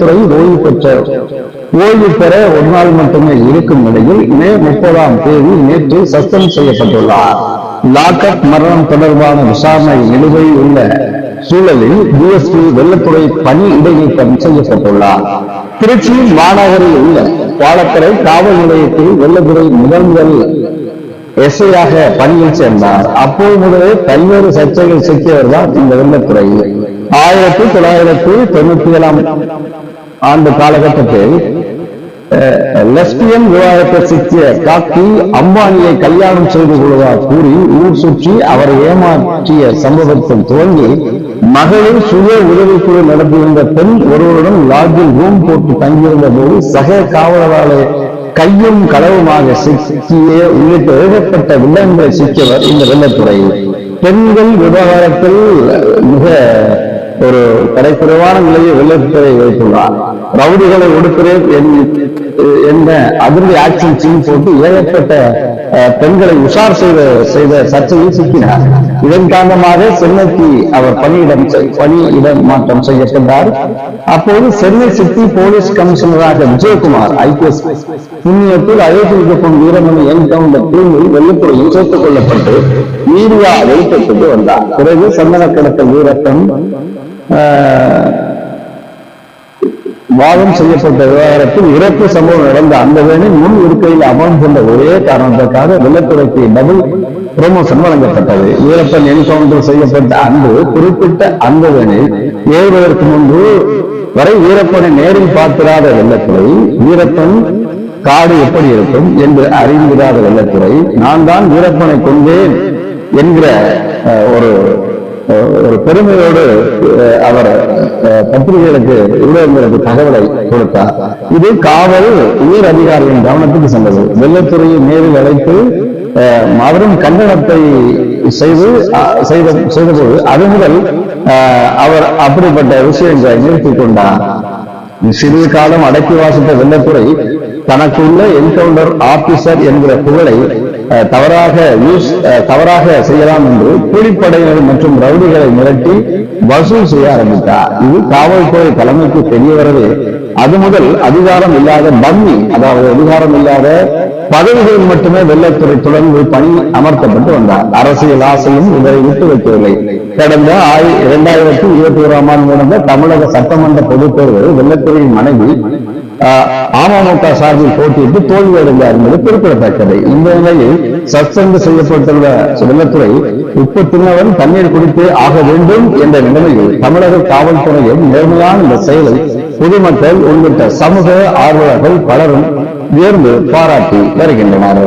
துறை ஓய்வு பெற்ற ஓய்வு பெற ஒரு நாள் மட்டுமே இருக்கும் நிலையில் மே முப்பதாம் தேதி நேற்று சஸ்பெண்ட் செய்யப்பட்டுள்ளார். லாக்அப் மரணம் தொடர்பான விசாரணை நிலுவையில் உள்ள சூழலில் டிஎஸ்பி வெள்ளத்துறை பணி இடைநீக்கம் செய்யப்பட்டுள்ளார். திருச்சி மாநகரில் உள்ள பாலக்கரை காவல் நிலையத்தில் வெள்ளத்துறை முதல் முதல் எஸ்ஐயாக பணியில் சேர்ந்தார். அப்போது முதலே பல்வேறு சர்ச்சைகள் சிக்கியவர் தான் இந்த வெள்ளத்துறையில். ஆயிரத்தி தொள்ளாயிரத்தி தொண்ணூத்தி ஏழாம் ஆண்டு காலகட்டத்தில் லெஸ்பியன் விவாதத்தை சிக்கிய காக்கி அம்பானியை கல்யாணம் செய்து கொள்வதாக கூறி ஊர் சுற்றி அவரை ஏமாற்றிய சம்பவத்தில் துவங்கி மகளிர் சுய உதவிக்குழு நடத்தியிருந்த பெண் ஒருவருடன் லாட்ஜில் ரூம் போட்டு தங்கியிருந்த போது சக காவலராலே கையும் களவுமாக சிக்கிய உள்ளிட்ட ஏகப்பட்ட வில்லங்களை சிக்கியவர் இந்த வெள்ளத்துறை. பெண்கள் விவகாரத்தில் மிக ஒரு கடைக்குறைவான நிலையை வெள்ளத்துறை வைத்துள்ளார். ரவுடிகளை ஒடுக்கிறேன் என்ற அதிர்வு ஆக்ஷன் சீன் போட்டு ஏகப்பட்ட அஹ், பெண்களை உஷார் செய்த செய்த சர்ச்சையில் சிக்கினார். இதன் காரணமாக சென்னைக்கு அவர் பணியிடம் பணி இடம் மாற்றம் செய்யப்பட்டார். அப்போது சென்னை சிட்டி போலீஸ் கமிஷனராக விஜயகுமார் ஐபிஎஸ் புண்ணியத்தில் அயோத்திக்கும் வீரமணி என்கவுண்டர் தீர்வில் வெள்ளத்துறையில் சேர்த்துக் கொள்ளப்பட்டு மீடியா வெளிப்பட்டு வந்தார். பிறகு சந்தன கடத்தல் ஆஹ், வாதம் செய்யப்பட்ட விவகாரத்தில் இறப்பு சம்பவம் நடந்த அந்த வேளை முன் இருக்கையில் அமர்ந்து கொண்ட ஒரே காரணத்திற்காக வெள்ளத்துறைக்கு டபுள் ப்ரமோஷன் வழங்கப்பட்டது. வீரப்பன் என்கவுண்டர் செய்யப்பட்ட அன்று குறிப்பிட்ட அன்புகளில் ஏறுவதற்கு முன்பு வரை வீரப்பனை நேரில் பார்த்திராத வெள்ளத்துறை வீரப்பன் காடு எப்படி இருக்கும் என்று அறிந்திராத வெள்ளத்துறை நான் தான் வீரப்பனை கொண்டேன் என்கிற அஹ், ஒரு ஒரு பெருமையோடு அவர் பத்திரிகைகளுக்கு ஊடகங்களுக்கு தகவலை கொடுத்தார். இது காவல் உயர் அதிகாரியின் கவனத்துக்கு சென்றது. வெள்ளத்துறையை நேரில் அழைத்து மாபெரும் கண்டனத்தை செய்து செய்த செய்தபோது அது முதல் அவர் அப்படிப்பட்ட விஷயங்களை நிறுத்திக் கொண்டார். சிறிது காலம் அடக்கி வாசித்த வெள்ளத்துறை தனக்குள்ள என்கவுண்டர் ஆபீசர் என்கிற புகழை தவறாக யூஸ் தவறாக செய்யலாம் என்று கூலிப்படையினர் மற்றும் ரவுடிகளை மிரட்டி வசூல் செய்ய ஆரம்பித்தார். இது காவல்துறை தலைமைக்கு தெரிய வரவே அது முதல் அதிகாரம் இல்லாத பம்மி அதாவது அதிகாரம் இல்லாத பதவிகளில் மட்டுமே வெள்ளத்துறை தொடர்ந்து பணி அமர்த்தப்பட்டு வந்தார். அரசியல் ஆசையும் இவரை விட்டு வைக்கவில்லை. கடந்த இரண்டாயிரத்தி இருபத்தி ஓராம் ஆண்டு நடந்த தமிழக சட்டமன்ற பொதுத் தேர்தலில் வெள்ளத்துறையின் மனைவி அமமுக சார்பில் போட்டியிட்டு தோல்வியடைந்தார் என்பது குறிப்பிடத்தக்கது. இந்த நிலையில் சஸ்பெண்ட் செய்யப்பட்டுள்ள வெள்ளத்துறை உப்பு தின்னவன் தண்ணீர் குடித்தே ஆக வேண்டும் என்ற நிலைமையில் தமிழக காவல்துறையின் நேர்மையான இந்த செயலை பொதுமக்கள் உள்ளிட்ட சமூக ஆர்வலர்கள் பலரும் உயர்ந்து பாராட்டி வருகின்றனர்.